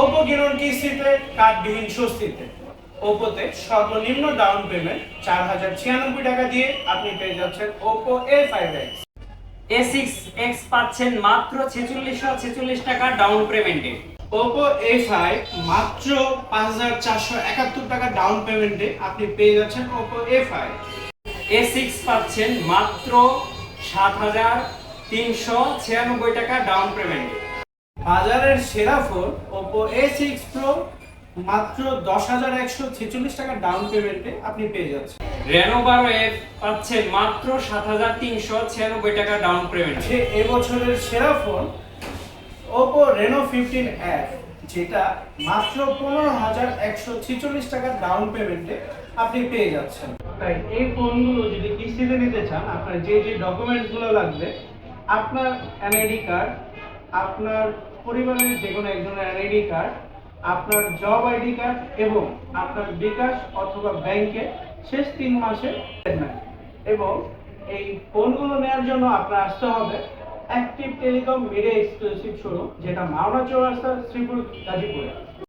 Oppo কিনুন কিস্তিতে কার্ডবিহীন স্বস্তিতে। ওপোতে সর্বনিম্ন ডাউন পেমেন্ট চার হাজার ছিয়ানব্বই টাকা দিয়ে আপনি পেয়ে যাচ্ছেন Oppo A five X A six X পাচ্ছেন মাত্র ছেচল্লিশশো ছেচল্লিশ টাকা ডাউন পেমেন্টে ওপো এ ফাইভ মাত্র পাঁচ হাজার চারশো একাত্তর টাকা ডাউন পেমেন্টে আপনি পেয়ে যাচ্ছেন Oppo A five A six পাচ্ছেন মাত্র সাত হাজার তিনশো ছিয়ানব্বই টাকা ডাউন পেমেন্টে বাজারের সেরা phone Oppo A six pro মাত্র দশ হাজার একশো ছেচল্লিশ টাকা ডাউন পেমেন্টে আপনি পেয়ে যাচ্ছেন। রেনো বারো এফ পাচ্ছেন মাত্র সাত হাজার তিনশো ছিয়ানব্বই টাকা ডাউন পেমেন্টে যে এবছরের সেরা phone Oppo Reno fifteen F যেটা মাত্র পনেরো হাজার একশো ছেচল্লিশ টাকা ডাউন পেমেন্টে আপনি পেয়ে যাচ্ছেন। তাই এই ফোনগুলো যদি কিস্তিতে নিতে চান আপনার যে যে ডকুমেন্টসগুলো লাগবে আপনার এনআইডি কার্ড আপনার পরিবারের যে কোনো একজনের আইডি কার্ড, আপনার জব আইডি কার্ড এবং আপনার বিকাশ অথবা ব্যাংকে শেষ তিন মাসে এবং এই ফোনগুলো নেওয়ার জন্য আপনার আসতে হবে Active Telecom Media exclusive showroom যেটা মাওনা চৌরাস্তা, শ্রীপুর, গাজীপুরে।